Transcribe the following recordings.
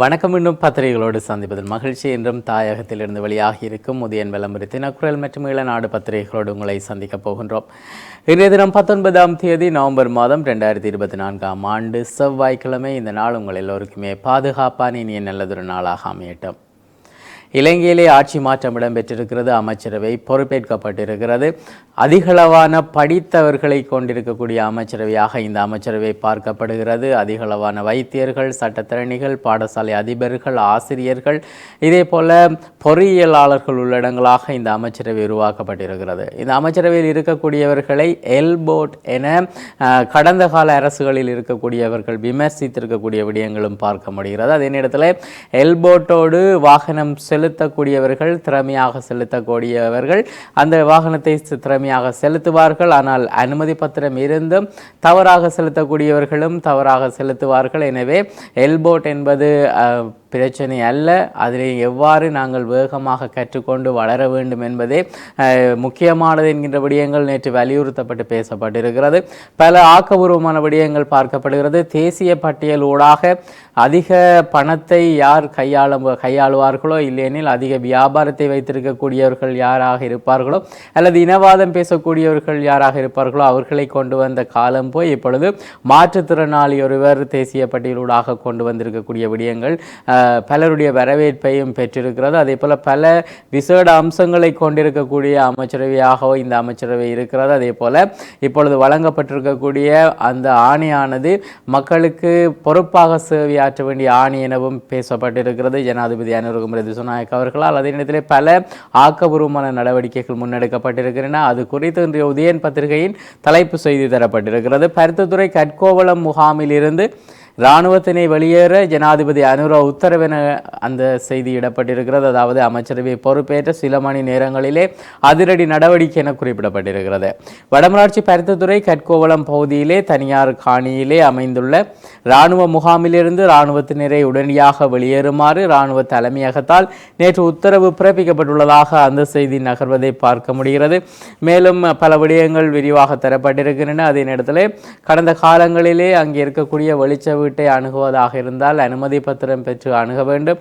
வணக்கம். இன்னும் பத்திரிகைகளோடு சந்திப்பதில் மகிழ்ச்சி. என்றும் தாயகத்திலிருந்து வெளியாகி இருக்கும் முதியன் விளம்பரத்தின் குரல் மற்றும் இளநாடு பத்திரிகைகளோடு உங்களை சந்திக்கப் போகின்றோம். இன்றைய தினம் பத்தொன்பதாம் தேதி நவம்பர் மாதம் ரெண்டாயிரத்தி இருபத்தி நான்காம் ஆண்டு செவ்வாய்க்கிழமை. இந்த நாள் உங்கள் எல்லோருக்குமே பாதுகாப்பான இனிய நல்லதொரு நாளாக அமையட்டும். இலங்கையிலே ஆட்சி மாற்றம் இடம்பெற்றிருக்கிறது அமைச்சரவை பொறுப்பேற்கப்பட்டிருக்கிறது. அதிகளவான படித்தவர்களை கொண்டிருக்கக்கூடிய அமைச்சரவையாக இந்த அமைச்சரவை பார்க்கப்படுகிறது. அதிகளவான வைத்தியர்கள் சட்டத்திறனிகள் பாடசாலை அதிபர்கள் ஆசிரியர்கள் இதே போல பொறியியலாளர்கள் உள்ளடங்களாக இந்த அமைச்சரவை உருவாக்கப்பட்டிருக்கிறது. இந்த அமைச்சரவையில் இருக்கக்கூடியவர்களை எல்போட் என கடந்த கால அரசுகளில் இருக்கக்கூடியவர்கள் விமர்சித்திருக்கக்கூடிய விடயங்களும் பார்க்க முடிகிறது. அதே நேரத்தில் எல்போட்டோடு வாகனம் செல் செலுத்தக்கூடியவர்கள் திறமையாக செலுத்தக்கூடியவர்கள். அந்த வாகனத்தை திறமையாக செலுத்துவார்கள். ஆனால் அனுமதி பத்திரம் இருந்தும் தவறாக செலுத்தக்கூடியவர்களும் தவறாக செலுத்துவார்கள். எனவே எல்போட் என்பது பிரச்சனை அல்ல. அதில் எவ்வாறு நாங்கள் வேகமாக கற்றுக்கொண்டு வளர வேண்டும் என்பதே முக்கியமானது என்கின்ற விடயங்கள் நேற்று வலியுறுத்தப்பட்டு பேசப்பட்டிருக்கிறது. பல ஆக்கபூர்வமான விடயங்கள் பார்க்கப்படுகிறது. தேசிய பட்டியல் ஊடாக அதிக பணத்தை யார் கையாள கையாளுவார்களோ இல்லையெனில் அதிக வியாபாரத்தை வைத்திருக்கக்கூடியவர்கள் யாராக இருப்பார்களோ அல்லது இனவாதம் பேசக்கூடியவர்கள் யாராக இருப்பார்களோ அவர்களை கொண்டு வந்த காலம் போய் இப்பொழுது மாற்றுத்திறனாளி ஒருவர் தேசிய பட்டியலூடாக கொண்டு வந்திருக்கக்கூடிய விடயங்கள் பலருடைய வரவேற்பையும் பெற்றிருக்கிறது. அதே போல் பல விசேட அம்சங்களை கொண்டிருக்கக்கூடிய அமைச்சரவையாகவோ இந்த அமைச்சரவை இருக்கிறது. அதே போல் இப்பொழுது வழங்கப்பட்டிருக்கக்கூடிய அந்த ஆணையானது மக்களுக்கு பொறுப்பாக சேவையாற்ற வேண்டிய ஆணை எனவும் பேசப்பட்டிருக்கிறது. ஜனாதிபதி அனுருகுமரி திசுநாயக் அவர்களால் அதே நேரத்தில் பல ஆக்கபூர்வமான நடவடிக்கைகள் முன்னெடுக்கப்பட்டிருக்கின்றன. அது குறித்து இன்றைய உதயன் பத்திரிகையின் தலைப்பு செய்தி தரப்பட்டிருக்கிறது. பருத்தத்துறை கற்கோவளம் முகாமில் இருந்து இராணுவத்தினை வெளியேற ஜனாதிபதி அனுரா உத்தரவென அந்த செய்தி இடப்பட்டிருக்கிறது. அதாவது அமைச்சரவை பொறுப்பேற்ற சில மணி நேரங்களிலே அதிரடி நடவடிக்கை என குறிப்பிடப்பட்டிருக்கிறது. வடமராட்சி பருத்தித்துறை கற்கோவளம் பகுதியிலே தனியார் காணியிலே அமைந்துள்ள இராணுவ முகாமிலிருந்து இராணுவத்தினரை உடனடியாக வெளியேறுமாறு இராணுவ தலைமையகத்தால் நேற்று உத்தரவு பிறப்பிக்கப்பட்டுள்ளதாக அந்த செய்தி நகர்வதை பார்க்க முடிகிறது. மேலும் பல விடயங்கள் விரிவாக தரப்பட்டிருக்கின்றன. அதே நேரத்தில் கடந்த காலங்களிலே அங்கே இருக்கக்கூடிய வெளிச்ச வீட்டை அணுகுவதாக இருந்தால் அனுமதி பத்திரம் பெற்று அணுக வேண்டும்.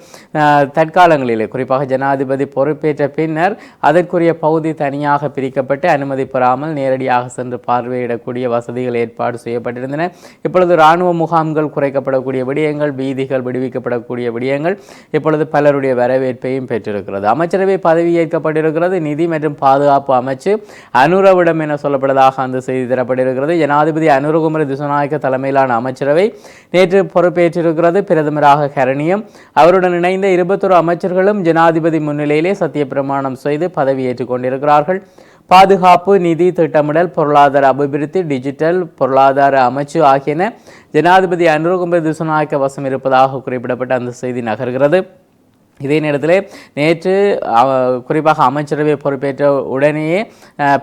தற்காலங்களிலே குறிப்பாக ஜனாதிபதி பொறுப்பேற்ற பின்னர் அதற்குரிய பகுதி தனியாக பிரிக்கப்பட்டு அனுமதி பெறாமல் நேரடியாக சென்று பார்வையிடக்கூடிய வசதிகள் ஏற்பாடு செய்யப்பட்டிருந்தன. இப்பொழுது இராணுவ முகாம்கள் குறைக்கப்படக்கூடிய விடயங்கள் வீதிகள் விடுவிக்கப்படக்கூடிய விடயங்கள் இப்பொழுது பலருடைய வரவேற்பையும் பெற்றிருக்கிறது. அமைச்சரவை பதவி ஏற்கப்பட்டிருக்கிறது. நிதி மற்றும் பாதுகாப்பு அமைச்சு அனுரவிடம் என சொல்லப்படுவதாக அந்த செய்தி தரப்பட்டிருக்கிறது. ஜனாதிபதி அனுரகுமர திசுநாயக்க தலைமையிலான அமைச்சரவை நேற்று பொறுப்பேற்றிருக்கிறது பிரதமராக கரணியம் அவருடன் இணைந்த இருபத்தொரு அமைச்சர்களும் ஜனாதிபதி முன்னிலையிலே சத்திய பிரமாணம் செய்து பதவியேற்றுக் கொண்டிருக்கிறார்கள். பாதுகாப்பு நிதி திட்டமிடல் பொருளாதார அபிவிருத்தி டிஜிட்டல் பொருளாதார அமைச்சு ஆகியன ஜனாதிபதி அனுரகும்பர் திசுநாயக்க வசம் இருப்பதாக குறிப்பிடப்பட்ட அந்த செய்தி நகர்கிறது. இதே நேரத்தில் நேற்று குறிப்பாக அமைச்சரவை பொறுப்பேற்ற உடனேயே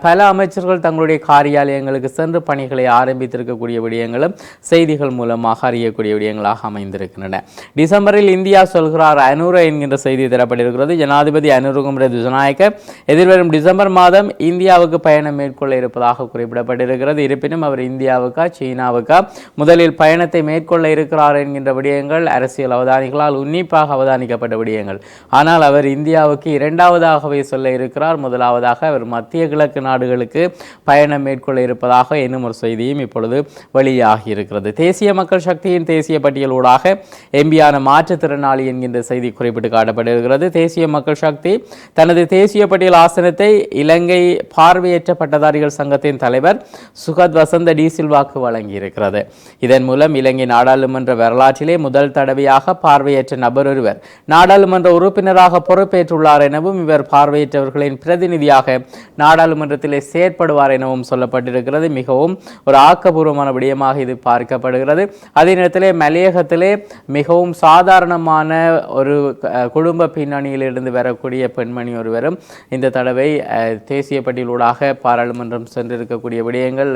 பல அமைச்சர்கள் தங்களுடைய காரியாலயங்களுக்கு சென்று பணிகளை ஆரம்பித்திருக்கக்கூடிய விடயங்களும் செய்திகள் மூலமாக அறியக்கூடிய விடயங்களாக அமைந்திருக்கின்றன. டிசம்பரில் இந்தியா சொல்கிறார் அனுர என்கின்ற செய்தி தரப்பட்டிருக்கிறது. ஜனாதிபதி அனுரகுமர திசுநாயக்க எதிர்வரும் டிசம்பர் மாதம் இந்தியாவுக்கு பயணம் மேற்கொள்ள இருப்பதாக குறிப்பிடப்பட்டிருக்கிறது. இருப்பினும் அவர் இந்தியாவுக்கா சீனாவுக்கா முதலில் பயணத்தை மேற்கொள்ள இருக்கிறார் என்கின்ற விடயங்கள் அரசியல் அவதானிகளால் உன்னிப்பாக அவதானிக்கப்பட்ட விடயங்கள். விஷயங்கள். ஆனால் அவர் இந்தியாவுக்கு இரண்டாவதாகவே சொல்ல இருக்கிறார். முதலாவதாக அவர் மத்திய கிழக்கு நாடுகளுக்கு பயணம் மேற்கொள்ள இருப்பதாக என்னும் ஒரு செய்தியும் இப்பொழுது வெளியாகி இருக்கிறது. தேசிய மக்கள் சக்தியின் தேசிய பட்டியலூடாக எம்பியான மாற்றுத்திறனாளி என்கின்ற செய்தி குறிப்பிட்டு காட்டப்படுகிறது தேசிய மக்கள் சக்தி தனது தேசிய பட்டியல் ஆசனத்தை இலங்கை பார்வையற்ற பட்டதாரிகள் சங்கத்தின் தலைவர் சுகத் வசந்த டி சில்வாக்கு வழங்கியிருக்கிறது. இதன் மூலம் இலங்கை நாடாளுமன்ற வரலாற்றிலே முதல் தடவையாக பார்வையற்ற நபர் ஒருவர் நாடாளுமன்ற உறுப்பினராக பொறுப்பேற்றுள்ளார் எனவும் இவர் பார்வையற்றவர்களின் பிரதிநிதியாக நாடாளுமன்றத்திலே செயற்படுவார் எனவும் சொல்லப்பட்டிருக்கிறது. மிகவும் ஒரு ஆக்கபூர்வமான விடயமாக இது பார்க்கப்படுகிறது. அதே நேரத்திலே மலையகத்திலே மிகவும் சாதாரணமான ஒரு குடும்ப பின்னணியிலிருந்து வரக்கூடிய பெண்மணி ஒருவரும் இந்த தடவை தேசிய பட்டியலூடாக பாராளுமன்றம் சென்றிருக்கக்கூடிய விடயங்கள்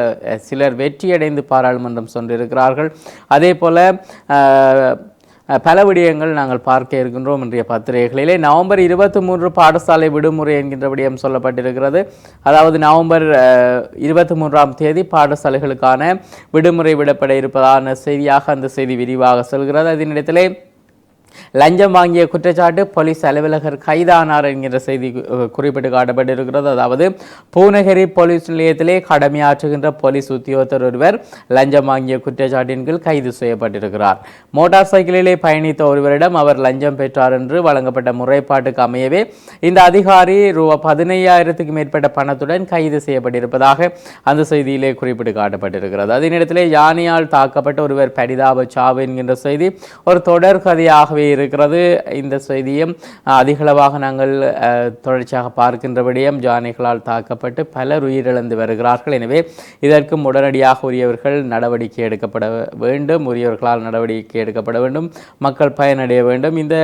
சிலர் வெற்றியடைந்து பாராளுமன்றம் சென்றிருக்கிறார்கள். அதே போல பல விடயங்கள் நாங்கள் பார்க்க இருக்கின்றோம் இன்றைய பத்திரிகைகளிலே. நவம்பர் இருபத்தி மூன்று பாடசாலை விடுமுறை என்கின்ற விடயம் சொல்லப்பட்டிருக்கிறது. அதாவது நவம்பர் இருபத்தி மூன்றாம் தேதி பாடசாலைகளுக்கான விடுமுறை விடப்பட இருப்பதான செய்தியாக அந்த செய்தி விரிவாக செல்கிறது. அதனிடத்திலே லஞ்சம் வாங்கிய குற்றச்சாட்டு போலீஸ் அலுவலகர் கைதானார் என்கின்ற செய்தி குறிப்பிட்டு காட்டப்பட்டிருக்கிறது. அதாவது பூநகரி போலீஸ் நிலையத்திலே கடமையாற்றுகின்ற போலீஸ் உத்தியோகத்தர் ஒருவர் லஞ்சம் வாங்கிய குற்றச்சாட்டின் கீழ் கைது செய்யப்பட்டிருக்கிறார். மோட்டார் சைக்கிளிலே பயணித்த ஒருவரிடம் அவர் லஞ்சம் பெற்றார் என்று வழங்கப்பட்ட முறைப்பாட்டுக்கு அமையவே இந்த அதிகாரி ரூபா பதினையாயிரத்துக்கு மேற்பட்ட பணத்துடன் கைது செய்யப்பட்டிருப்பதாக அந்த செய்தியிலே குறிப்பிட்டு காட்டப்பட்டிருக்கிறது. அதே நேரத்தில் யானையால் தாக்கப்பட்ட ஒருவர் பரிதாப சாவு என்கின்ற செய்தி ஒரு தொடர் கதையாகவே இருக்கிறது. இந்த செய்தியும் அதிகளவாக நாங்கள் அஹ், தொடர்ச்சியாக பார்க்கின்றபடியும் ஜானைகளால் தாக்கப்பட்டு பலர் உயிரிழந்து வருகிறார்கள். எனவே இதற்கும் உடனடியாக உரியவர்கள் நடவடிக்கை எடுக்கப்பட வேண்டும். உரியவர்களால் நடவடிக்கை எடுக்கப்பட வேண்டும். மக்கள் பயனடைய வேண்டும். இந்த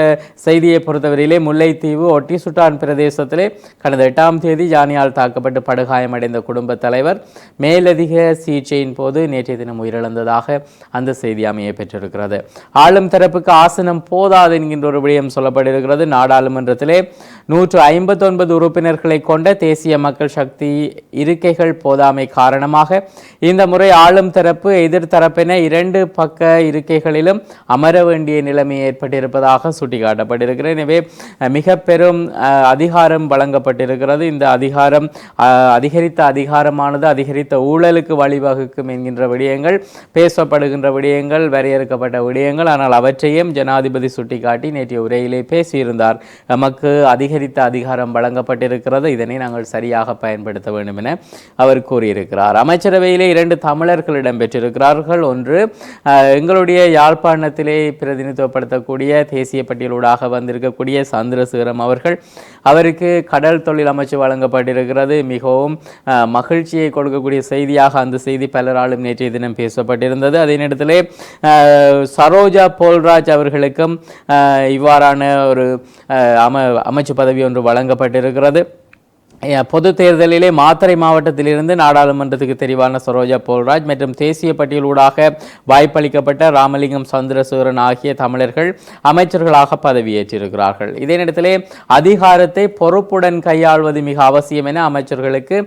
செய்தியை பொறுத்தவரையிலே முல்லைத்தீவு ஒட்டி சுட்டான் பிரதேசத்திலே கடந்த எட்டாம் தேதி ஜானியால் தாக்கப்பட்டு படுகாயமடைந்த குடும்ப தலைவர் மேலதிக சிகிச்சையின் போது நேற்றைய தினம் உயிரிழந்ததாக அந்த செய்தி அமைய பெற்றிருக்கிறது. ஆளும் தரப்புக்கு ஆசனம் போதாது என்கின்ற ஒரு விடயம் சொல்லப்பட்டிருக்கிறது. நாடாளுமன்றத்திலே நூற்று ஐம்பத்தொன்பது உறுப்பினர்களை கொண்ட தேசிய மக்கள் சக்தி இருக்கைகள் போதாமை காரணமாக இந்த முறை ஆளும் தரப்பு எதிர்த்தரப்பின இரண்டு பக்க இருக்கைகளிலும் அமர வேண்டிய நிலைமை ஏற்பட்டிருப்பதாக சுட்டிக்காட்டப்பட்டிருக்கிறது. எனவே மிக பெரும் அதிகாரம் வழங்கப்பட்டிருக்கிறது. இந்த அதிகாரம் அதிகரித்த அதிகாரமானது அதிகரித்த ஊழலுக்கு வழிவகுக்கும் என்கின்ற விடயங்கள் பேசப்படுகின்ற விடயங்கள் வரையறுக்கப்பட்ட விடயங்கள் ஆனால் அவற்றையும் ஜனாதிபதி சுட்டிக்காட்டி நேற்றைய உரையிலே பேசியிருந்தார். நமக்கு அதிகரித்த அதிகாரம் வழங்கப்பட்டிருக்கிறது இதனை நாங்கள் சரியாக பயன்படுத்த வேண்டும் என அவர் கூறியிருக்கிறார். அமைச்சரவையிலே இரண்டு தமிழர்கள் இடம்பெற்றிருக்கிறார்கள் ஒன்று எங்களுடைய யாழ்ப்பாணத்திலே பிரதிநிதித்துவப்படுத்தக்கூடிய தேசிய பட்டியலூடாக வந்திருக்கக்கூடிய சந்திரசேகரம் அவர்கள் அவருக்கு கடல் தொழில் அமைச்சு வழங்கப்பட்டிருக்கிறது. மிகவும் மகிழ்ச்சியை கொடுக்கக்கூடிய செய்தியாக அந்த செய்தி பலராலும் நேற்றைய தினம் பேசப்பட்டிருந்தது. அதே நேரத்தில் சரோஜா போல்ராஜ் அவர்களுக்கும் இவ்வாறான ஒரு அம அமைச்சு பதவி ஒன்று வழங்கப்பட்டிருக்கிறது. பொது தேர்தலிலே மாத்தறை மாவட்டத்திலிருந்து நாடாளுமன்றத்துக்கு தெரிவான சரோஜா போல்ராஜ் மற்றும் தேசிய பட்டியலூடாக வாய்ப்பளிக்கப்பட்ட ராமலிங்கம் சந்திரசூரன் ஆகிய தமிழர்கள் அமைச்சர்களாக பதவியேற்றிருக்கிறார்கள். இதே நேரத்திலே அதிகாரத்தை பொறுப்புடன் கையாள்வது மிக அவசியம் என அமைச்சர்களுக்கு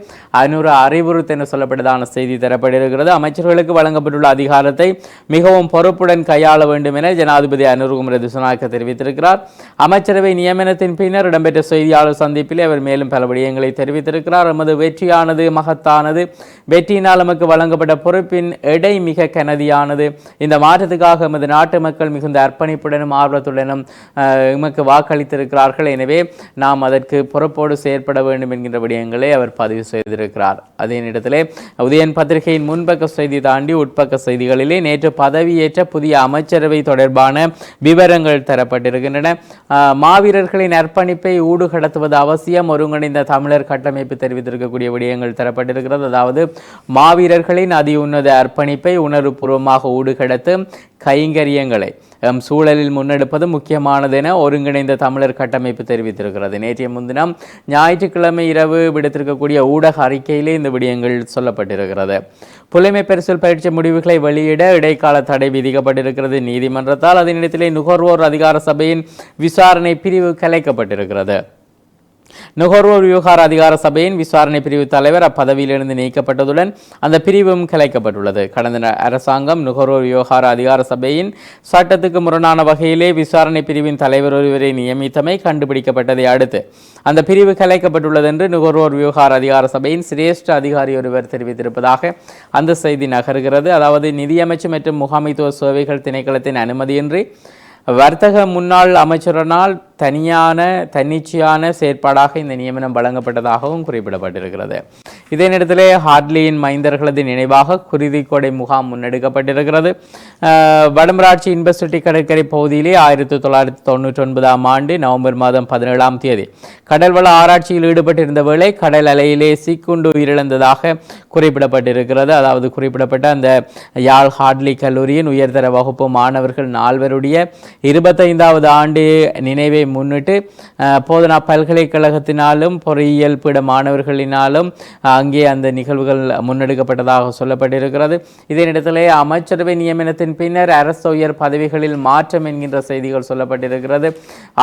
அனுர அறிவுறுத்து என சொல்லப்பட்டதான செய்தி தரப்பட்டிருக்கிறது. அமைச்சர்களுக்கு வழங்கப்பட்டுள்ள அதிகாரத்தை மிகவும் பொறுப்புடன் கையாள வேண்டும் என ஜனாதிபதி அனுருகுமர திசுநாயக்க தெரிவித்திருக்கிறார். அமைச்சரவை நியமனத்தின் பின்னர் இடம்பெற்ற செய்தியாளர் சந்திப்பில் அவர் மேலும் பல விடயங்களை தெரிவித்திருக்கிறார். எமது வெற்றியானது மகத்தானது. வெற்றியினால் நமக்கு வழங்கப்பட்ட பொறுப்பின் எடை மிக கனதியானது. இந்த மாற்றத்துக்காக எமது நாட்டு மக்கள் மிகுந்த அர்ப்பணிப்புடனும் ஆர்வத்துடனும் எமக்கு வாக்களித்திருக்கிறார்கள். எனவே நாம் அதற்கு பொறுப்போடு செயற்பட வேண்டும் என்கின்ற விடயங்களை அவர் பதிவு செய்திருக்கிறார். அதே நேரத்திலே உதயன் பத்திரிகையின் முன்பக்க செய்தி தாண்டி உட்பக்க செய்திகளிலே நேற்று பதவியேற்ற புதிய அமைச்சரவை தொடர்பான விவரங்கள் தரப்பட்டிருக்கின்றன. மாவீரர்களின் அர்ப்பணிப்பை ஊடுகடத்துவது அவசியம். ஒருங்கிணைந்த தமிழ் தமிழர் கட்டமைப்பு தெரிவித்திருக்கக்கூடிய விடயங்கள் தரப்பட்டிருக்கிறது. அதாவது மாவீரர்களின் அதி உன்னத அர்ப்பணிப்பை உணர்வுபூர்வமாக ஊடுகடத்து கைங்கரியங்களை எம் சூழலில் முன்னெடுப்பது முக்கியமானது என ஒருங்கிணைந்த தமிழர் கட்டமைப்பு தெரிவித்திருக்கிறது. நேற்றைய முன்தினம் ஞாயிற்றுக்கிழமை இரவு விடுத்திருக்கக்கூடிய ஊடக அறிக்கையிலே இந்த விடயங்கள் சொல்லப்பட்டிருக்கிறது. புலைமை பரிசல் பயிற்சி முடிவுகளை வெளியிட இடைக்கால தடை விதிக்கப்பட்டிருக்கிறது. நீதிமன்றத்தால் அதனிடத்திலே நுகர்வோர் அதிகார சபையின் விசாரணை பிரிவு கலைக்கப்பட்டிருக்கிறது. நுகர்வோர் விவகார அதிகார சபையின் விசாரணை பிரிவு தலைவர் அப்பதவியிலிருந்து நீக்கப்பட்டதுடன் அந்த பிரிவும் கலைக்கப்பட்டுள்ளது. கடந்த ந- அரசாங்கம் நுகர்வோர் விவகார அதிகார சபையின் சட்டத்துக்கு முரணான வகையிலே விசாரணை பிரிவின் தலைவர் ஒருவரை நியமித்தமை கண்டுபிடிக்கப்பட்டதை அடுத்து அந்த பிரிவு கலைக்கப்பட்டுள்ளது என்று நுகர்வோர் விவகார அதிகார சபையின் சிரேஷ்ட அதிகாரி ஒருவர் தெரிவித்திருப்பதாக அந்த செய்தி நகர்கிறது. அதாவது நிதியமைச்சு மற்றும் முகாமைத்துவ சேவைகள் திணைக்களத்தின் அனுமதியின்றி வர்த்தக முன்னாள் அமைச்சரனால் தனியான தன்னிச்சையான செயற்பாடாக இந்த நியமனம் வழங்கப்பட்டதாகவும் குறிப்பிடப்பட்டிருக்கிறது. இதே நேரத்திலே ஹார்ட்லியின் மைந்தர்களது நினைவாக குருதிக்கொடை முகாம் முன்னெடுக்கப்பட்டிருக்கிறது. வடமராட்சி இன்பசிட்டி கடற்கரை பகுதியிலே ஆயிரத்தி தொள்ளாயிரத்தி தொண்ணூற்றி ஒன்பதாம் ஆண்டு நவம்பர் மாதம் பதினேழாம் தேதி கடல்வள ஆராய்ச்சியில் ஈடுபட்டிருந்த வேளை கடல் அலையிலே சீக்குண்டு உயிரிழந்ததாக குறிப்பிடப்பட்டிருக்கிறது. அதாவது குறிப்பிடப்பட்ட அந்த யாழ் ஹார்ட்லி கல்லூரியின் உயர்தர வகுப்பு மாணவர்கள் நால்வருடைய இருபத்தைந்தாவது ஆண்டு நினைவை முன்னிட்டு அஹ், போதனா பல்கலைக்கழகத்தினாலும் பொறியியல் பீட மாணவர்களினாலும் அங்கே அந்த நிகழ்வுகள் முன்னெடுக்கப்பட்டதாக சொல்லப்பட்டிருக்கிறது. இதனிடத்திலே அமைச்சரவை நியமனத்தின் பின்னர் அரசு உயர் பதவிகளில் மாற்றம் என்கின்ற செய்திகள் சொல்லப்பட்டிருக்கிறது.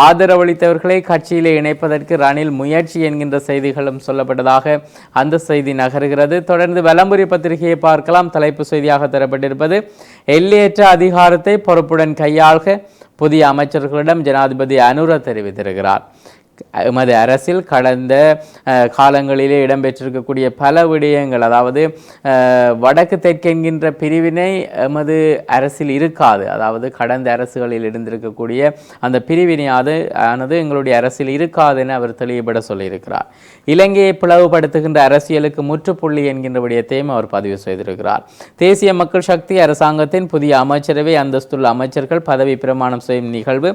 ஆதரவளித்தவர்களை கட்சியிலே இணைப்பதற்கு ரணில் முயற்சி என்கின்ற செய்திகளும் சொல்லப்பட்டதாக அந்த செய்தி நகருகிறது. தொடர்ந்து வலம்புரி பத்திரிகையை பார்க்கலாம். தலைப்பு செய்தியாக தரப்பட்டிருப்பது எல்லையற்ற அதிகாரத்தை பொறுப்புடன் கையாள்க புதிய அமைச்சர்களிடம் ஜனாதிபதி அனுர தெரிவித்திருக்கிறார். எமது அரசில் கடந்த காலங்களிலே இடம்பெற்றிருக்கக்கூடிய பல விடயங்கள் அதாவது வடக்கு தெற்கு என்கின்ற பிரிவினை எமது அரசில் இருக்காது. அதாவது கடந்த அரசுகளில் இருந்திருக்கக்கூடிய அந்த பிரிவினையாது ஆனது எங்களுடைய அரசில் இருக்காது என அவர் தெளிவுபட சொல்லியிருக்கிறார். இலங்கையை பிளவுபடுத்துகின்ற அரசியலுக்கு முற்றுப்புள்ளி என்கின்ற விடயத்தையும் அவர் பதிவு செய்திருக்கிறார். தேசிய மக்கள் சக்தி அரசாங்கத்தின் புதிய அமைச்சரவை அந்தஸ்துள்ள அமைச்சர்கள் பதவி பிரமாணம் செய்யும் நிகழ்வு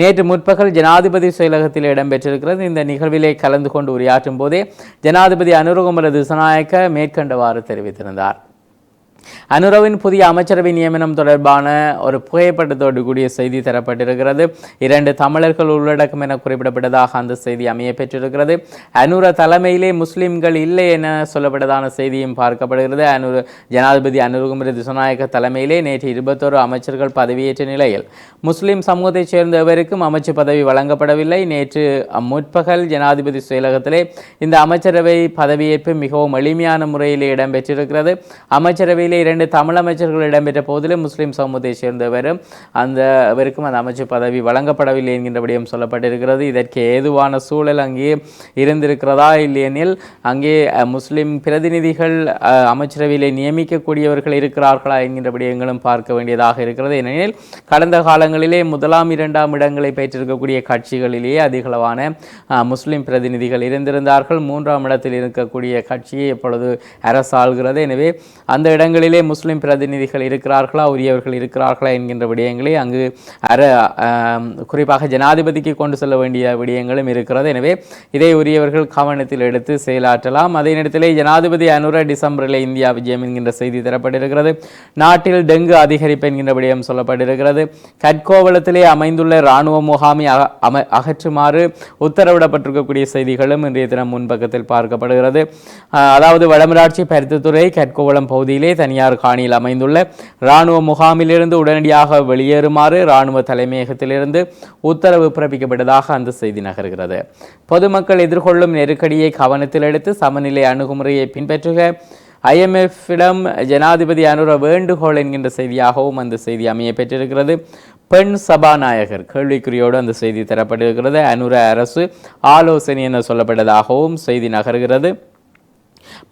நேற்று முற்பகல் ஜனாதிபதி செயலகத்தில் இடம்பெற்ற இடம்பெற்றிருக்கிறது இந்த நிகழ்விலே கலந்து கொண்டு உரையாற்றும் போதே ஜனாதிபதி அனுரகுமர திசநாயக்க மேற்கண்டவாறு தெரிவித்திருந்தார். அனுரவின் புதிய அமைச்சரவை நியமனம் தொடர்பான ஒரு புகைப்படத்தோடு கூடிய செய்தி தரப்பட்டிருக்கிறது. இரண்டு தமிழர்கள் உள்ளடக்கம் என குறிப்பிடப்பட்டதாக அந்த செய்தி அமைய பெற்றிருக்கிறது. அனுர தலைமையிலே முஸ்லிம்கள் இல்லை என சொல்லப்பட்டதான செய்தியும் பார்க்கப்படுகிறது. அனுர ஜனாதிபதி அனுருகுமரி திசநாயக்க தலைமையிலே நேற்று இருபத்தோரு அமைச்சர்கள் பதவியேற்ற நிலையில் முஸ்லிம் சமூகத்தைச் சேர்ந்த எவருக்கும் அமைச்சு பதவி வழங்கப்படவில்லை. நேற்று முற்பகல் ஜனாதிபதி செயலகத்திலே இந்த அமைச்சரவை பதவியேற்பு மிகவும் எளிமையான முறையிலே இடம்பெற்றிருக்கிறது. அமைச்சரவையில் இரண்டு தமிழ் அமைச்சர்கள் இடம்பெற்ற போதிலும் முஸ்லீம் சமூகத்தைச் சேர்ந்தவரும் அந்த அவருக்கும் அந்த அமைச்சர் பதவி வழங்கப்படவில்லை என்கின்ற விடயம் சொல்லப்பட்டிருக்கிறது. இதற்கு ஏதுவான சூழல் அங்கே இருந்திருக்கிறதா இல்லையெனில் அங்கே முஸ்லீம் முஸ்லிம் பிரதிநிதிகள் அமைச்சரவையிலே நியமிக்கக்கூடியவர்கள் இருக்கிறார்களா என்கின்ற விடயங்களும் பார்க்க வேண்டியதாக இருக்கிறது. ஏனெனில் கடந்த காலங்களிலே முதலாம் இரண்டாம் இடங்களை பெற்றிருக்கக்கூடிய கட்சிகளிலேயே அதிகளவான முஸ்லீம் பிரதிநிதிகள் இருந்திருந்தார்கள். மூன்றாம் இடத்தில் இருக்கக்கூடிய கட்சியை இப்பொழுது அரசாள்கிறது. எனவே அந்த இடங்களில் முஸ்லிம் பிரதிநிதிகள் இருக்கிறார்களா உரியவர்கள் இருக்கிறார்களா என்கின்ற விடயங்களை அங்கு அர குறிப்பாக ஜனாதிபதிக்கு கொண்டு செல்ல வேண்டிய விடயங்களும் இருக்கிறது. எனவே இதை உரியவர்கள் கவனத்தில் எடுத்து செயலாற்றலாம். அதே நேரத்திலே ஜனாதிபதி அனுர டிசம்பரில் இந்தியா விஜயம் என்கின்ற செய்தி தரப்பட்டிருக்கிறது. நாட்டில் டெங்கு அதிகரிப்பு என்கின்ற விடயம் சொல்லப்பட்டிருக்கிறது. கட்கோவளத்திலே அமைந்துள்ள இராணுவ முகாமை அம- அகற்றுமாறு உத்தரவிடப்பட்டிருக்கக்கூடிய செய்திகளும் இன்றைய தினம் முன்பக்கத்தில் பார்க்கப்படுகிறது. அதாவது வடமராட்சி பருத்தித்துறை கட்கோவளம் பகுதியிலே தனியார் காணியில் அமைந்துள்ள இராணுவ முகாமிலிருந்து உடனடியாக வெளியேறுமாறு இராணுவ தலைமையகத்திலிருந்து உத்தரவு பிறப்பிக்கப்பட்டதாக அந்த செய்தி நகர்கிறது. பொதுமக்கள் எதிர்கொள்ளும் நெருக்கடியை கவனத்தில் எடுத்து சமநிலை அணுகுமுறையை பின்பற்றுக. ஐஎம்எஃப்பிடம் ஜனாதிபதி அனுர வேண்டுகோள் என்கின்ற செய்தியாகவும் அந்த செய்தி அமைய பெற்றிருக்கிறது. பெண் சபாநாயகர் கேள்விக்குறியோடு அந்த செய்தி தரப்பட்டிருக்கிறது. அனுர அரசு ஆலோசனை என சொல்லப்பட்டதாகவும் செய்தி நகர்கிறது.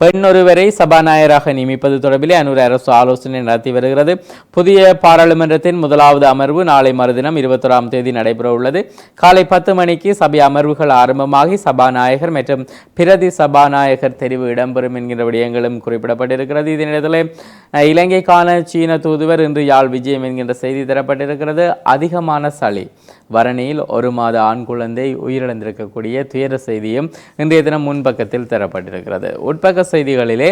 பெண் ஒருவரை சபாநாயகராக நியமிப்பது தொடர்பிலே அனூர் அரசு ஆலோசனை நடத்தி வருகிறது. புதிய பாராளுமன்றத்தின் முதலாவது அமர்வு நாளை மறுதினம் இருபத்தொராம் தேதி நடைபெற உள்ளது காலை பத்து மணிக்கு சபை அமர்வுகள் ஆரம்பமாகி சபாநாயகர் மற்றும் பிரதி சபாநாயகர் தெரிவு இடம்பெறும் என்கிற விடயங்களும் குறிப்பிடப்பட்டிருக்கிறது. இதனிடத்தில் இலங்கைக்கான சீன தூதுவர் இன்று யாழ் விஜயம் என்கின்ற செய்தி தரப்பட்டிருக்கிறது. அதிகமான சளி வரணியில் ஒரு மாத ஆண் குழந்தை உயிரிழந்திருக்கக்கூடிய துயர செய்தியும் இன்றைய தினம் முன்பக்கத்தில் தரப்பட்டிருக்கிறது. உட்பக்க செய்திகளிலே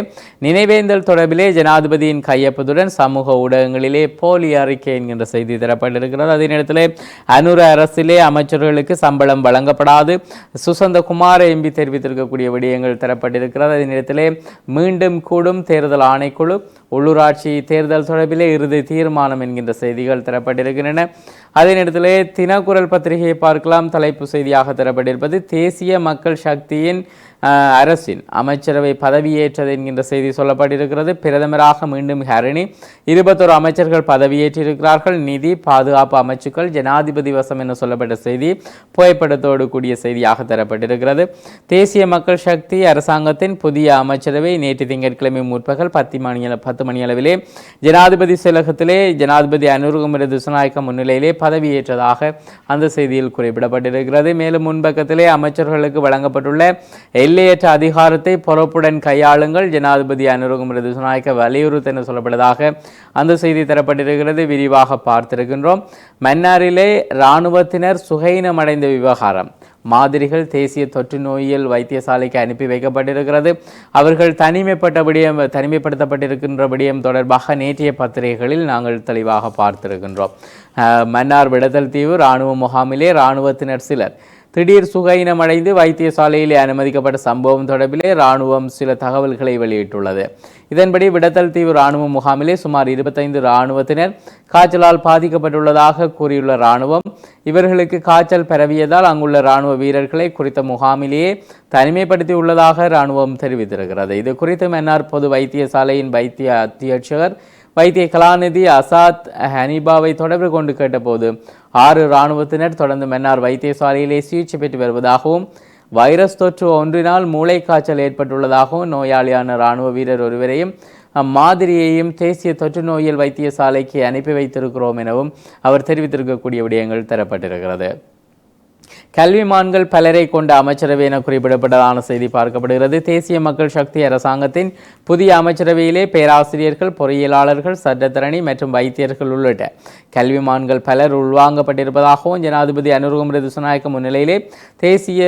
நினைவேந்தல் தொடர்பிலே ஜனாதிபதியின் கையொப்பத்துடன் சமூக ஊடகங்களிலே போலி அறிக்கை என்கின்ற செய்தி தரப்பட்டிருக்கிறது. அதே நேரத்தில் அனுர அரசிலே அமைச்சர்களுக்கு சம்பளம் வழங்கப்படாது. சுசந்த குமார எம்பி தெரிவித்திருக்கக்கூடிய விடயங்கள் தரப்பட்டிருக்கிறது. அதே நேரத்தில் மீண்டும் கூடும் தேர்தல் ஆணைக்குழு உள்ளூராட்சி தேர்தல் தொடர்பிலே இறுதி தீர்மானம் என்கின்ற செய்திகள் தரப்பட்டிருக்கின்றன. அதே நேரத்திலே தினக்குரல் பத்திரிகையை பார்க்கலாம். தலைப்பு செய்தியாக தரப்பட்டிருப்பது தேசிய மக்கள் சக்தியின் அரசின் அமைச்சரவை பதவியேற்றது என்கின்ற செய்தி சொல்லப்பட்டிருக்கிறது. பிரதமராக மீண்டும் ஹரணி. இருபத்தொரு அமைச்சர்கள் பதவியேற்றிருக்கிறார்கள். நிதி பாதுகாப்பு அமைச்சுக்கள் ஜனாதிபதி வசம் என சொல்லப்பட்ட செய்தி புகைப்படத்தோடு கூடிய செய்தியாக தரப்பட்டிருக்கிறது. தேசிய மக்கள் சக்தி அரசாங்கத்தின் புதிய அமைச்சரவை நேற்று திங்கட்கிழமை முற்பகல் பத்து மணி அள- பத்து மணி அளவிலே ஜனாதிபதி செயலகத்திலே ஜனாதிபதி அனுருகுமர திசுநாயக்க முன்னிலையிலே பதவியேற்றதாக அந்த செய்தியில் குறிப்பிடப்பட்டிருக்கிறது. மேலும் முன்பக்கத்திலே அமைச்சர்களுக்கு வழங்கப்பட்டுள்ள எல்லையற்ற அதிகாரத்தை பொறுப்புடன் கையாளுங்கள். ஜனாதிபதி அனுருகுமர திசுநாயக்க வலியுறுத்த என சொல்லப்படுவதாக அந்த செய்தி தரப்பட்டிருக்கிறது. விரிவாக பார்த்திருக்கின்றோம். மன்னாரிலே இராணுவத்தினர் சுகையினமடைந்த விவகாரம். மாதிரிகள் தேசிய தொற்று நோயியல் வைத்தியசாலைக்கு அனுப்பி வைக்கப்பட்டிருக்கிறது. அவர்கள் தனிமைப்பட்ட விடயம் தனிமைப்படுத்தப்பட்டிருக்கின்ற விடயம் தொடர்பாக நேற்றைய பத்திரிகைகளில் நாங்கள் தெளிவாக பார்த்திருக்கின்றோம். அஹ், மன்னார் விடுதல் தீவு இராணுவ முகாமிலே இராணுவத்தினர் சிலர் திடீர் சுகையினமடைந்து வைத்தியசாலையிலே அனுமதிக்கப்பட்ட சம்பவம் தொடர்பிலே ராணுவம் சில தகவல்களை வெளியிட்டுள்ளது. இதன்படி விடத்தல் தீவு ராணுவ முகாமிலே சுமார் இருபத்தைந்து ராணுவத்தினர் காய்ச்சலால் பாதிக்கப்பட்டுள்ளதாக கூறியுள்ள ராணுவம் இவர்களுக்கு காய்ச்சல் பரவியதால் அங்குள்ள ராணுவ வீரர்களை குறித்த முகாமிலேயே தனிமைப்படுத்தி உள்ளதாக ராணுவம் தெரிவித்திருக்கிறது. இது குறித்து மன்னார் பொது வைத்தியசாலையின் வைத்திய அத்தியட்சகர் வைத்திய கலாநிதி அசாத் ஹனீபாவை தொடர்பு கொண்டு கேட்டபோது ஆறு இராணுவத்தினர் தொடர்ந்து மன்னார் வைத்தியசாலையிலே சிகிச்சை பெற்று வருவதாகவும் வைரஸ் தொற்று ஒன்றினால் மூளைக்காய்ச்சல் ஏற்பட்டுள்ளதாகவும் நோயாளியான இராணுவ வீரர் ஒருவரையும் அம்மாதிரியையும் தேசிய தொற்று நோயியல் வைத்தியசாலைக்கு அனுப்பி வைத்திருக்கிறோம் எனவும் அவர் தெரிவித்திருக்கக்கூடிய விடயங்கள் தரப்பட்டிருக்கிறது. கல்விமான்கள் பலரை கொண்ட அமைச்சரவை என குறிப்பிடப்பட்டதான செய்தி பார்க்கப்படுகிறது. தேசிய மக்கள் சக்தி அரசாங்கத்தின் புதிய அமைச்சரவையிலே பேராசிரியர்கள் பொறியியலாளர்கள் சட்டத்தரணி மற்றும் வைத்தியர்கள் உள்ளிட்ட கல்விமான்கள் பலர் உள்வாங்கப்பட்டிருப்பதாகவும் ஜனாதிபதி அனுருகுமர திசுநாயக்க முன்னிலையிலே தேசிய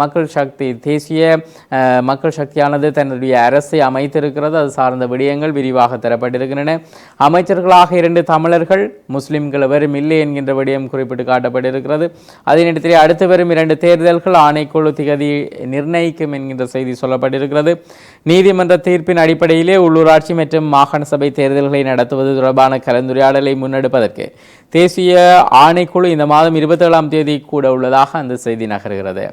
மக்கள் சக்தி தேசிய மக்கள் சக்தியானது தன்னுடைய அரசை அமைத்திருக்கிறது. அது சார்ந்த விடயங்கள் விரிவாக தரப்பட்டிருக்கின்றன. அமைச்சர்களாக இரண்டு தமிழர்கள் முஸ்லிம்கள் எவரும் இல்லை என்கின்ற விடயம் குறிப்பிட்டு காட்டப்பட்டிருக்கிறது. அதே இதனிடத்திலே அடுத்து வரும் இரண்டு தேர்தல்கள் ஆணைக்குழு திகதி நிர்ணயிக்கும் என்கின்ற செய்தி சொல்லப்பட்டிருக்கிறது. நீதிமன்ற தீர்ப்பின் அடிப்படையிலே உள்ளூராட்சி மற்றும் மாகாண சபை தேர்தல்களை நடத்துவது தொடர்பான கலந்துரையாடலை முன்னெடுப்பதற்கு தேசிய ஆணைக்குழு இந்த மாதம் இருபத்தேழாம் தேதி கூட உள்ளதாக அந்த செய்தி நகர்கிறது.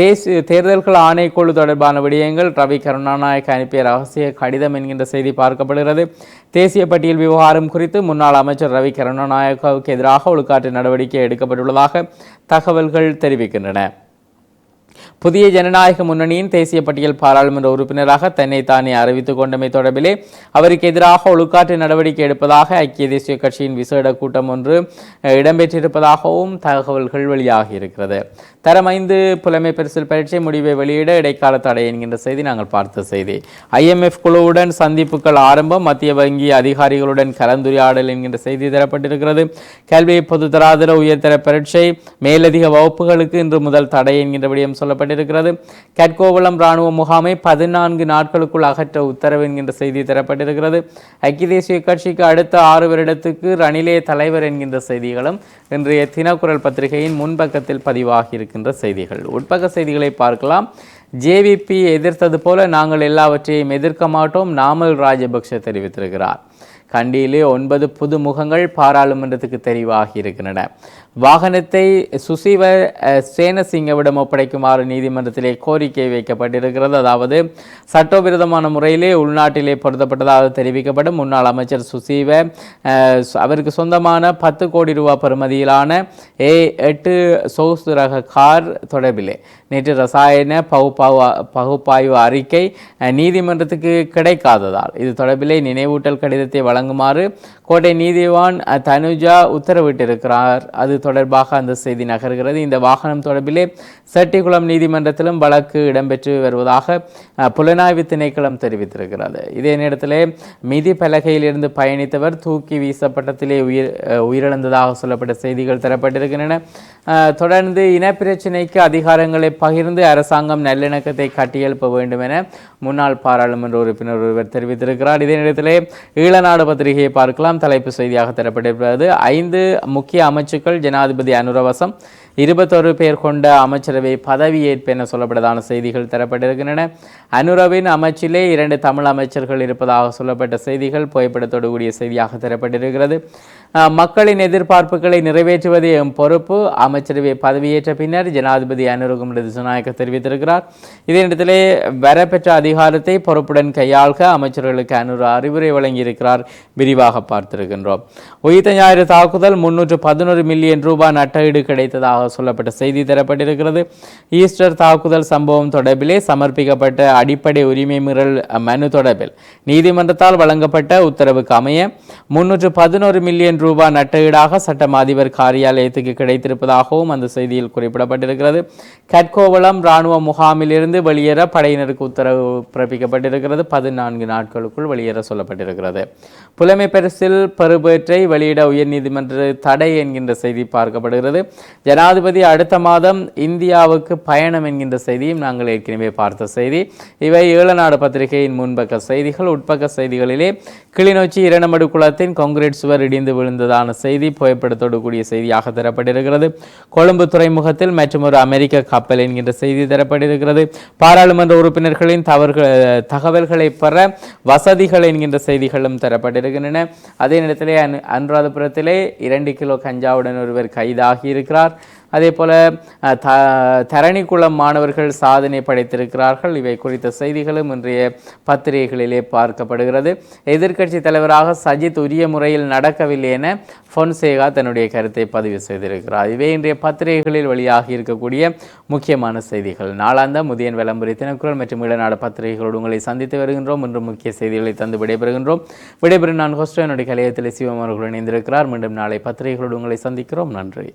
தேசிய தேர்தல்கள் ஆணைக்குழு தொடர்பான விடயங்கள் ரவி கருணாநாயக் அனுப்பிய ரகசிய கடிதம் என்கின்ற செய்தி பார்க்கப்படுகிறது. தேசிய பட்டியல் விவகாரம் குறித்து முன்னாள் அமைச்சர் ரவி கருணாநாயக்காவுக்கு எதிராக ஒழுக்காற்று நடவடிக்கை எடுக்கப்பட்டுள்ளதாக தகவல்கள் தெரிவிக்கின்றன. புதிய ஜனநாயக முன்னணியின் தேசிய பட்டியல் பாராளுமன்ற உறுப்பினராக தன்னை தானே அறிவித்துக் கொண்டமை தொடர்பிலே அவருக்கு எதிராக ஒழுக்காற்று நடவடிக்கை எடுப்பதாக ஐக்கிய தேசிய கட்சியின் விசேட கூட்டம் ஒன்று இடம்பெற்றிருப்பதாகவும் தகவல்கள் வெளியாகி இருக்கிறது. தரம் ஐந்து புலமை பரிசில் பரீட்சை முடிவை வெளியிட இடைக்கால தடை என்கின்ற செய்தி நாங்கள் பார்த்த செய்தி. ஐஎம்எஃப் குழுவுடன் சந்திப்புகள் ஆரம்பம் மத்திய வங்கி அதிகாரிகளுடன் கலந்துரையாடல் என்கின்ற செய்தி தரப்பட்டிருக்கிறது. கல்வி பொதுத்தராதர உயர்தர பரீட்சை மேலதிக வகுப்புகளுக்கு இன்று முதல் தடை என்கின்ற விடயம் சொல்லப்பட்டிருக்கிறது கட்கோவளம் இராணுவ முகாமை பதினான்கு நாட்களுக்குள் அகற்ற உத்தரவு என்கின்ற செய்தி தரப்பட்டிருக்கிறது. ஐக்கிய தேசிய கட்சிக்கு அடுத்த ஆறு வருடத்துக்கு ரணிலே தலைவர் என்கின்ற செய்திகளும் இன்றைய தினக்குரல் பத்திரிகையின் முன்பக்கத்தில் பதிவாகி இருக்கின்ற செய்திகள். உட்பக்க செய்திகளை பார்க்கலாம். ஜேவிபி எதிர்த்தது போல நாங்கள் எல்லாவற்றையும் எதிர்க்க மாட்டோம். நாமல் ராஜபக்ஷ தெரிவித்திருக்கிறார். கண்டியிலே ஒன்பது புது முகங்கள் பாராளுமன்றத்துக்கு தெரிவாகி இருக்கின்றன. வாகனத்தை சுசீவ சேனசிங்கவிடம் ஒப்படைக்குமாறு நீதிமன்றத்திலே கோரிக்கை வைக்கப்பட்டிருக்கிறது. அதாவது சட்டவிரோதமான முறையிலே உள்நாட்டிலே பொருத்தப்பட்டதாக தெரிவிக்கப்படும். முன்னாள் அமைச்சர் சுசீவ சு- அவருக்கு சொந்தமான பத்து கோடி ரூபாய் பெறுமதியிலான ஏ எட்டு சொகுசு ரக கார் தொடர்பிலே நேற்று ரசாயன பகுப்பாய்வு பகுப்பாய்வு அறிக்கை நீதிமன்றத்துக்கு கிடைக்காததால் இது தொடர்பிலே நினைவூட்டல் கடிதத்தை வழங்குமாறு கோட்டை நீதிவான் தனுஜா உத்தரவிட்டிருக்கிறார். அது தொடர்பாக அந்த செய்தி நகர்கிறது. இந்த வாகனம் தொடர்பிலே செட்டிக்குளம் நீதிமன்றத்திலும் வழக்கு இடம்பெற்று வருவதாக புலனாய்வு திணைக்களம் தெரிவித்திருக்கிறது. இதே நேரத்தில் மிதி பலகையிலிருந்து பயணித்தவர் தூக்கி வீசப்பட்டத்திலே உயிர் உயிரிழந்ததாக சொல்லப்பட்ட செய்திகள் தரப்பட்டிருக்கின்றன. தொடர்ந்து இனப்பிரச்சினைக்கு அதிகாரங்களை பகிர்ந்து அரசாங்கம் நல்லிணக்கத்தை கட்டியெழுப்ப வேண்டும் என முன்னாள் பாராளுமன்ற உறுப்பினர் ஒருவர் தெரிவித்திருக்கிறார். இதே நேரத்தில் ஈழநாடு பத்திரிகையை பார்க்கலாம். தலைப்பு செய்தியாக தரப்பட்டிருப்பது ஐந்து முக்கிய அமைச்சுக்கள் ஜனாதிபதி அனுரவசம் இருபத்தொரு பேர் கொண்ட அமைச்சரவை பதவியேற்பு என சொல்லப்பட்டதான செய்திகள் தரப்பட்டிருக்கின்றன. அனுரவின் அமைச்சிலே இரண்டு தமிழ் அமைச்சர்கள் இருப்பதாக சொல்லப்பட்ட செய்திகள் புகைப்படத்தோடு கூடிய செய்தியாக தரப்பட்டிருக்கிறது. மக்களின் எதிர்பார்ப்புகளை நிறைவேற்றுவது எம் பொறுப்பு. அமைச்சரவை பதவியேற்ற பின்னர் ஜனாதிபதி அனுருகும் திசுநாயக்க தெரிவித்திருக்கிறார். இதே இடத்திலே வரப்பெற்ற அதிகாரத்தை பொறுப்புடன் கையாள்க அமைச்சர்களுக்கு அனுரு அறிவுரை வழங்கியிருக்கிறார். விரிவாக பார்த்திருக்கின்றோம். உயிர்த்த ஞாயிறு தாக்குதல் முன்னூற்று பதினோரு மில்லியன் ரூபாய் நட்டஈடு கிடைத்ததாக சொல்லப்பட்ட செய்தி தரப்பட்டிருக்கிறது. ஈஸ்டர் தாக்குதல் சம்பவம் தொடர்பிலே சமர்ப்பிக்கப்பட்ட அடிப்படை உரிமை மீறல் மனு தொடர்பில் நீதிமன்றத்தால் வழங்கப்பட்ட உத்தரவுக்கு அமைய முன்னூற்று பதினோரு மில்லியன் ரூபாய் நட்டஈடாக சட்டம் அதிபர் காரியாலயத்துக்கு கிடைத்திருப்பதாகவும் அந்த செய்தியில் குறிப்பிடப்பட்டிருக்கிறது. கட்கோவளம் இராணுவ முகாமிலிருந்து வெளியேற படையினருக்கு உத்தரவு பிறப்பிக்கப்பட்டிருக்கிறது. பதினான்கு நாட்களுக்குள் வெளியேற சொல்லப்பட்டிருக்கிறது. புலமை பரிசில் பெறுபேற்றை வெளியிட உயர்நீதிமன்ற தடை என்கின்ற செய்தி பார்க்கப்படுகிறது. ஜனாதிபதி அடுத்த மாதம் இந்தியாவுக்கு பயணம் என்கின்ற செய்தியும் நாங்கள் ஏற்கனவே பார்த்த செய்தி. இவை ஈழநாடு பத்திரிகையின் முன்பக்க செய்திகள். உட்பக்க செய்திகளிலே கிளிநொச்சி இரண்டமடு குளத்தின் கான்கிரீட் சுவர் இடிந்து விழுந்து இருந்ததான செய்தி புகைப்படத்தோடு கூடிய செய்தியாக தரப்பட்டிருக்கிறது. கொழும்பு துறைமுகத்தில் மற்றும் ஒரு அமெரிக்க கப்பல் என்கின்ற செய்தி தரப்பட்டிருக்கிறது. பாராளுமன்ற உறுப்பினர்களின் தவறுகள் தகவல்களை பெற வசதிகள் என்கின்ற செய்திகளும் தரப்பட்டிருக்கின்றன. அதே நேரத்திலே அன் அனுராதபுரத்திலே இரண்டு கிலோ கஞ்சாவுடன் ஒருவர் கைதாகி இருக்கிறார் அதே போல் த தரணிக்குளம் மாணவர்கள் சாதனை படைத்திருக்கிறார்கள். இவை குறித்த செய்திகளும் இன்றைய பத்திரிகைகளிலே பார்க்கப்படுகிறது. எதிர்க்கட்சி தலைவராக சஜித் உரிய முறையில் நடக்கவில்லை என பொன்சேகா தன்னுடைய கருத்தை பதிவு செய்திருக்கிறார். இவை இன்றைய பத்திரிகைகளில் வெளியாகி இருக்கக்கூடிய முக்கியமான செய்திகள். நாளாந்த முதியன் விளம்பரி தினக்குரல் மற்றும் இடநாடு பத்திரிகைகளோடு உங்களை சந்தித்து வருகின்றோம். இன்று முக்கிய செய்திகளை தந்து விடைபெறுகின்றோம். விடைபெறும் நான் ஹோஸ்டோ என்னுடைய கலையத்தில் சிவம் அவர்கள் இணைந்திருக்கிறார். மீண்டும் நாளை பத்திரிகைகளோடு உங்களை சந்திக்கிறோம். நன்றி.